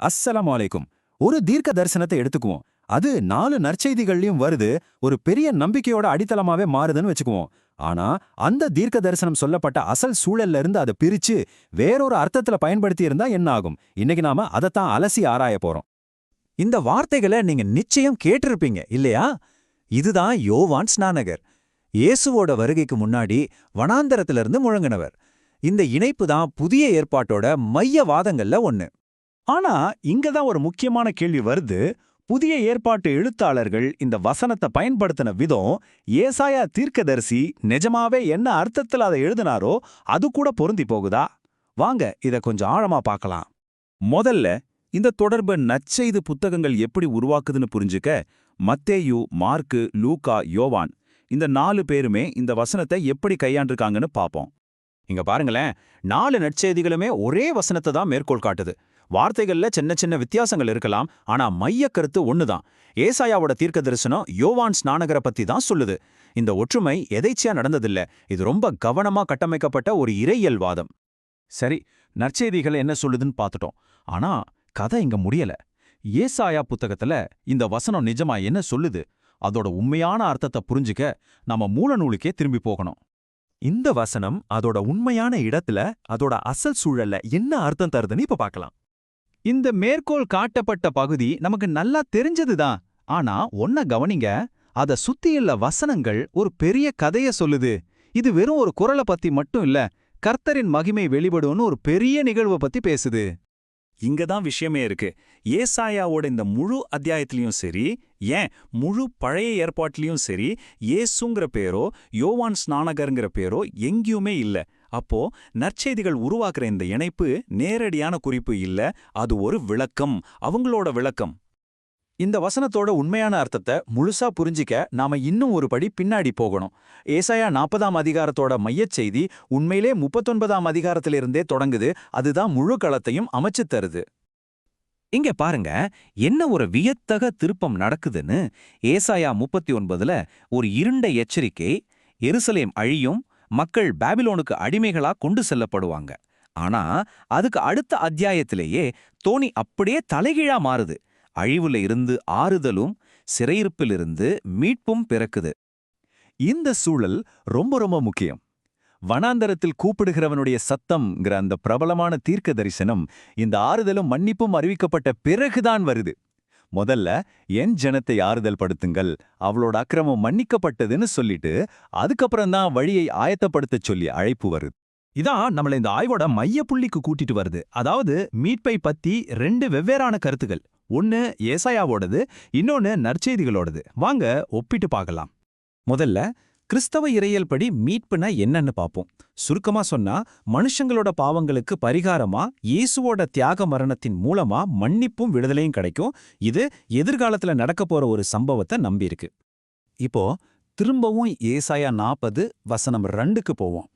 அஸ்ஸலாம் வலைக்கும் ஒரு தீர்க்க தரிசனத்தை எடுத்துக்குவோம். அது நாலு நற்செய்திகள்லயும் வருது ஒரு பெரிய நம்பிக்கையோட அடித்தளமாவே மாறுதுன்னு வச்சுக்குவோம். ஆனா அந்த தீர்க்க தரிசனம் சொல்லப்பட்ட அசல் சூழல்ல இருந்து அதை பிரிச்சு வேறொரு அர்த்தத்துல பயன்படுத்தி இருந்தா என்ன ஆகும்? இன்னைக்கு நாம அதைத்தான் அலசி ஆராய போறோம். இந்த வார்த்தைகளை நீங்க நிச்சயம் கேட்டிருப்பீங்க இல்லையா? இதுதான் யோவான் ஸ்நானகர். இயேசுவோட வருகைக்கு முன்னாடி வனாந்தரத்திலிருந்து முழங்கினவர். இந்த இணைப்பு தான் புதிய ஏற்பாட்டோட மைய வாதங்கள்ல ஒன்னு ஆனா இங்க தான் ஒரு முக்கியமான கேள்வி வருது. புதிய ஏற்பாட்டு எழுத்தாளர்கள் இந்த வசனத்தை பயன்படுத்தின விதம் ஏசாயா தீர்க்கதரிசி நிஜமாவே என்ன அர்த்தத்துல அதை எழுதினாரோ அது கூட பொருந்தி போகுதா? வாங்க இத கொஞ்சம் ஆழமா பார்க்கலாம். முதல்ல இந்த தொடர்பு நற்செய்து புத்தகங்கள் எப்படி உருவாக்குதுன்னு புரிஞ்சுக்க மத்தேயு மார்க்கு லூகா யோவான் இந்த நாலு பேருமே இந்த வசனத்தை எப்படி கையாண்டிருக்காங்கன்னு பாப்போம் இங்க பாருங்களேன் நாலு நற்செய்திகளுமே ஒரே வசனத்தை தான் மேற்கோள் காட்டுது. வார்த்தைகள்ல சின்ன சின்ன வித்தியாசங்கள் இருக்கலாம் ஆனா மைய கருத்து ஒண்ணுதான். ஏசாயாவோட தீர்க்க தரிசனம் யோவான் ஸ்நானகரை பத்தி தான் சொல்லுது. இந்த ஒற்றுமை எதைச்சியா நடந்ததில்ல. இது ரொம்ப கவனமா கட்டமைக்கப்பட்ட ஒரு இறையல் வாதம். சரி நற்செய்திகள் என்ன சொல்லுதுன்னு பார்த்துட்டோம் ஆனா கதை இங்க முடியல. ஏசாயா புத்தகத்துல இந்த வசனம் நிஜமா என்ன சொல்லுது? அதோட உண்மையான அர்த்தத்தை புரிஞ்சுக்க நம்ம மூல நூலுக்கே திரும்பி போகணும். இந்த வசனம் அதோட உண்மையான இடத்துல அதோட அசல் சூழல்ல என்ன அர்த்தம் தருதுன்னு இப்ப பார்க்கலாம் இந்த மேற்கோள் காட்டப்பட்ட பகுதி நமக்கு நல்லா தெரிஞ்சதுதான். ஆனா ஒன்ன கவனிங்க அத சுத்தியுள்ள வசனங்கள் ஒரு பெரிய கதைய சொல்லுது. இது வெறும் ஒரு குரலை பத்தி மட்டும் இல்ல கர்த்தரின் மகிமை வெளிப்படும்னு ஒரு பெரிய நிகழ்வை பத்தி பேசுது. இங்க தான் விஷயமே இருக்கு. ஏசாயாவோட இந்த முழு அத்தியாயத்திலயும் சரி ஏன் முழு பழைய ஏற்பாட்டிலையும் சரி ஏசுங்கிற பேரோ யோவான் ஸ்நானகருங்கிற பேரோ எங்கேயுமே இல்ல. அப்போ நற்செய்திகள் உருவாக்குற இந்த இணைப்பு நேரடியான குறிப்பு இல்ல அது ஒரு விளக்கம். அவங்களோட விளக்கம். இந்த வசனத்தோட உண்மையான அர்த்தத்தை முழுசா புரிஞ்சிக்க நாம இன்னும் ஒரு படி பின்னாடி போகணும். ஏசாயா நாற்பதாம் அதிகாரத்தோட மையச் செய்தி உண்மையிலே முப்பத்தொன்பதாம் அதிகாரத்திலிருந்தே தொடங்குது. அதுதான் முழு களத்தையும் அமைச்சு தருது. இங்க பாருங்க என்ன ஒரு வியத்தக திருப்பம் நடக்குதுன்னு ஏசாயா முப்பத்தி ஒன்பதுல ஒரு இருண்ட எச்சரிக்கை எருசலேம் அழியும் மக்கள் பாபிலோனுக்கு அடிமைகளா கொண்டு செல்லப்படுவாங்க. ஆனா அதுக்கு அடுத்த அத்தியாயத்திலேயே தோணி அப்படியே தலைகீழா மாறுது. அழிவுல இருந்து ஆறுதலும் சிறையிருப்பிலிருந்து மீட்பும் பிறக்குது. இந்த சூழல் ரொம்ப ரொம்ப முக்கியம். வனாந்தரத்தில் கூப்பிடுகிறவனுடைய சத்தம்ங்கிற அந்த பிரபலமான தீர்க்க தரிசனம் இந்த ஆறுதலும் மன்னிப்பும் அறிவிக்கப்பட்ட பிறகுதான் வருது. முதல்ல என் ஜனத்தை ஆறுதல் படுத்துங்கள். அவளோட அக்கிரமம் மன்னிக்கப்பட்டதுன்னு சொல்லிட்டு அதுக்கப்புறம் தான் வழியை ஆயத்தப்படுத்தச் சொல்லி அழைப்பு வருது. இதான் நம்மள இந்த ஆய்வோட மைய புள்ளிக்கு கூட்டிட்டு வருது. அதாவது மீட்பை பத்தி ரெண்டு வெவ்வேறான கருத்துகள். ஒன்னு ஏசாயாவோடது இன்னொன்னு நற்செய்திகளோடது. வாங்க ஒப்பிட்டு பார்க்கலாம். முதல்ல கிறிஸ்தவ இறையல்படி மீட்புனா என்னன்னு பார்ப்போம் சுருக்கமா சொன்னா மனுஷங்களோட பாவங்களுக்கு பரிகாரமா இயேசுவோட தியாக மரணத்தின் மூலமா மன்னிப்பும் விடுதலையும் கிடைக்கும். இது எதிர்காலத்துல நடக்க போற ஒரு சம்பவத்தை நம்பியிருக்கு. இப்போ திரும்பவும் ஏசாயா நாற்பது வசனம் ரெண்டுக்கு போவோம்.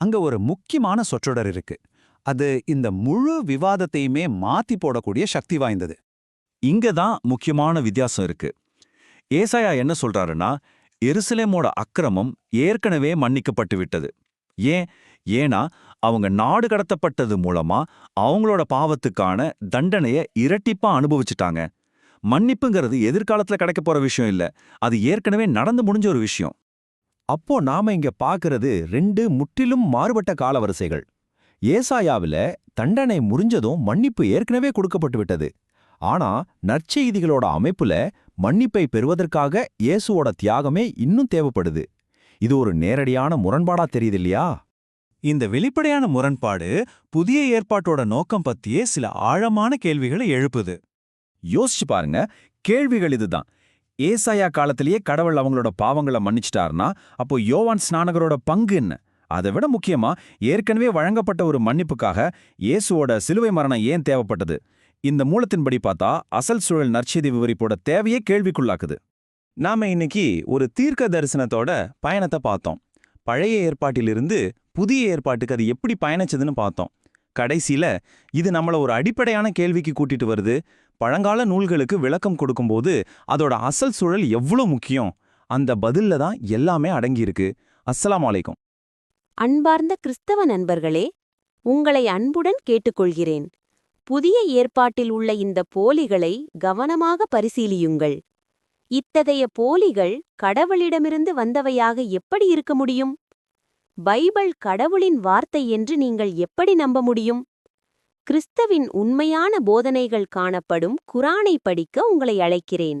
அங்க ஒரு முக்கியமான சொற்றொடர் இருக்கு. அது இந்த முழு விவாதத்தையுமே மாத்தி போடக்கூடிய சக்தி வாய்ந்தது. இங்க தான் முக்கியமான வித்தியாசம் இருக்கு. ஏசாயா என்ன சொல்றாருன்னா எருசலேமோட அக்கிரமம் ஏற்கனவே மன்னிக்கப்பட்டு விட்டது ஏன்? ஏன்னா அவங்க நாடு கடத்தப்பட்டது மூலமா அவங்களோட பாவத்துக்கான தண்டனைய இரட்டிப்பா அனுபவிச்சுட்டாங்க. மன்னிப்புங்கிறது எதிர்காலத்துல கிடைக்க போற விஷயம் இல்ல. அது ஏற்கனவே நடந்து முடிஞ்ச ஒரு விஷயம். அப்போ நாம இங்க பாக்குறது ரெண்டு முற்றிலும் மாறுபட்ட காலவரிசைகள். ஏசாயாவில தண்டனை முறிஞ்சதும் மன்னிப்பு ஏற்கனவே கொடுக்கப்பட்டு விட்டது ஆனா நற்செய்திகளோட அமைப்புல மன்னிப்பை பெறுவதற்காக இயேசுவோட தியாகமே இன்னும் தேவைப்படுது. இது ஒரு நேரடியான முரண்பாடா தெரியுது இல்லையா இந்த வெளிப்படையான முரண்பாடு புதிய ஏற்பாட்டோட நோக்கம் பத்தியே சில ஆழமான கேள்விகளை எழுப்புது. யோசிச்சு பாருங்க. கேள்விகள் இதுதான். ஏசாயா காலத்திலேயே கடவுள் அவங்களோட பாவங்களை மன்னிச்சிட்டாருன்னா அப்போ யோவான் ஸ்நானகரோட பங்கு என்ன? அதை விட முக்கியமா ஏற்கனவே வழங்கப்பட்ட ஒரு மன்னிப்புக்காக இயேசுவோட சிலுவை மரணம் ஏன் தேவைப்பட்டது? இந்த மூலத்தின்படி பார்த்தா அசல் சூழல் நற்செய்தி விவரிப்போட தேவையே கேள்விக்குள்ளாக்குது. நாம இன்னைக்கு ஒரு தீர்க்க தரிசனத்தோட பயணத்தை பார்த்தோம். பழைய ஏற்பாட்டிலிருந்து புதிய ஏற்பாட்டுக்கு அது எப்படி பயணிச்சதுன்னு பார்த்தோம். கடைசியில இது நம்மள ஒரு அடிப்படையான கேள்விக்கு கூட்டிட்டு வருது. பழங்கால நூல்களுக்கு விளக்கம் கொடுக்கும்போது அதோட அசல் சூழல் எவ்வளோ முக்கியம்? அந்த பதில்ல தான் எல்லாமே அடங்கியிருக்கு. அஸ்ஸலாமு அலைக்கும். அன்பார்ந்த கிறிஸ்தவ நண்பர்களே உங்களை அன்புடன் கேட்டுக்கொள்கிறேன். புதிய ஏற்பாட்டில் உள்ள இந்த போலிகளை கவனமாக பரிசீலியுங்கள். இத்தகைய போலிகள் கடவுளிடமிருந்து வந்தவையாக எப்படி இருக்க முடியும்? பைபிள் கடவுளின் வார்த்தை என்று நீங்கள் எப்படி நம்ப முடியும்? கிறிஸ்தவின் உண்மையான போதனைகள் காணப்படும் குரானை படிக்க உங்களை அழைக்கிறேன்.